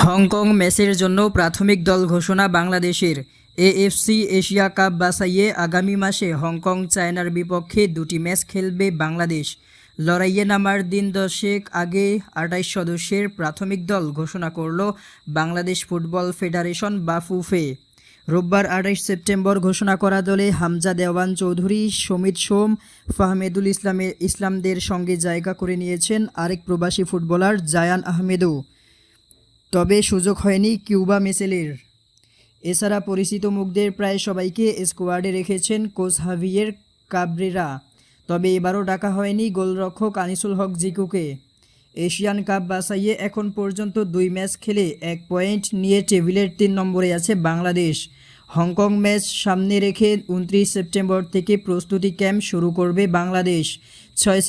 Hong Kong ম্যাচের জন্য প্রাথমিক দল ঘোষণা বাংলাদেশের। এএফসি এশিয়া কাপ বাছাইয়ে আগামী মাসে হংকং চায়নার বিপক্ষে দুটি ম্যাচ খেলবে বাংলাদেশ। লড়াইয়ে নামার দিন দশেক আগে আঠাইশ সদস্যের প্রাথমিক দল ঘোষণা করল বাংলাদেশ ফুটবল ফেডারেশন বা ফুফে রোববার আঠাইশ সেপ্টেম্বর ঘোষণা করা দলে হামজা দেওয়ান চৌধুরী, সমিত সোম, ফাহমেদুল ইসলামের ইসলামদের সঙ্গে জায়গা করে নিয়েছেন আরেক প্রবাসী ফুটবলার জায়ান আহমেদও। তবে সুযোগ হয়নি কিউবা মেসেলের। এছাড়া পরিচিত মুখদের প্রায় সবাইকে স্কোয়াডে রেখেছেন কোচ হাভিয়ের কাবরেরা। তবে এবারও ডাকা হয়নি গোলরক্ষক আনিসুল হক জিকুকে। এশিয়ান কাপ বাছাইয়ে এখন পর্যন্ত দুই ম্যাচ খেলে এক পয়েন্ট নিয়ে টেবিলের তিন নম্বরে আছে বাংলাদেশ। হংকং ম্যাচ সামনে রেখে উনত্রিশ সেপ্টেম্বর থেকে প্রস্তুতি ক্যাম্প শুরু করবে বাংলাদেশ। ছয়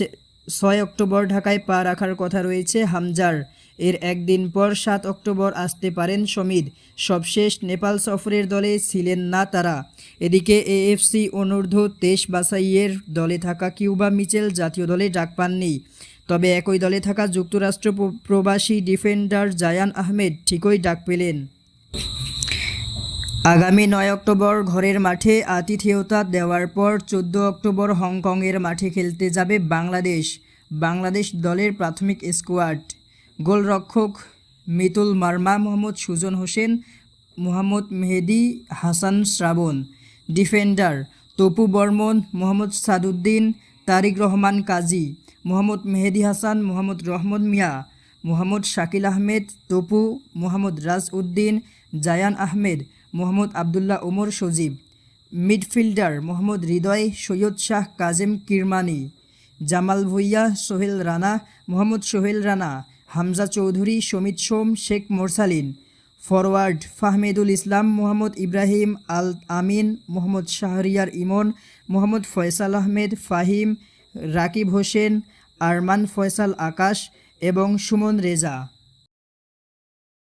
ছয় অক্টোবর ঢাকায় পা রাখার কথা রয়েছে হামজার। এর একদিন পর সাত অক্টোবর আসতে পারেন সমিদ সবশেষ নেপাল সফরের দলে ছিলেন না তারা। এদিকে এএফসি অনূর্ধ্ব তেইশ বাছাইয়ের দলে থাকা কিউবা মিচেল জাতীয় দলে ডাক পাননি। তবে একই দলে থাকা যুক্তরাষ্ট্র প্র- প্রবাসী ডিফেন্ডার জায়ান আহমেদ ঠিকই ডাক পেলেন। আগামী নয় অক্টোবর ঘরের মাঠে আতিথেয়তা দেওয়ার পর চোদ্দ অক্টোবর হংকংয়ের মাঠে খেলতে যাবে বাংলাদেশ। বাংলাদেশ দলের প্রাথমিক স্কোয়াড। গোলরক্ষক Mitul Marma Mohammad Sujan Hossain, Mohammad Mehedi Hasan Srabon, defender Topu Barman, Mohammad Saduddin, Tariq Rahman Kazi, Mohammad Mehedi Hasan, Mohammad Rahmat Mia, Mohammad Shakil Ahmed, Topu, Mohammad Raj Uddin, Zayan Ahmed, Mohammad Abdullah Omar Sajib, midfielder Mohammad Hridoy, Syed Shah Kazem Kirmani, Jamal Bhuiyan Sohel Rana, Mohammad Sohel Rana Hamza Chowdhury, Samit Shome, Sheikh Morsalin forward Fahamedul Islam, Mohammad Ibrahim Al Amin, Mohammad Shahriar Emon, Mohammad Faisal Ahmed, Fahim, Rakib Hossain, Arman Faisal Akash এবং সুমন রেজা।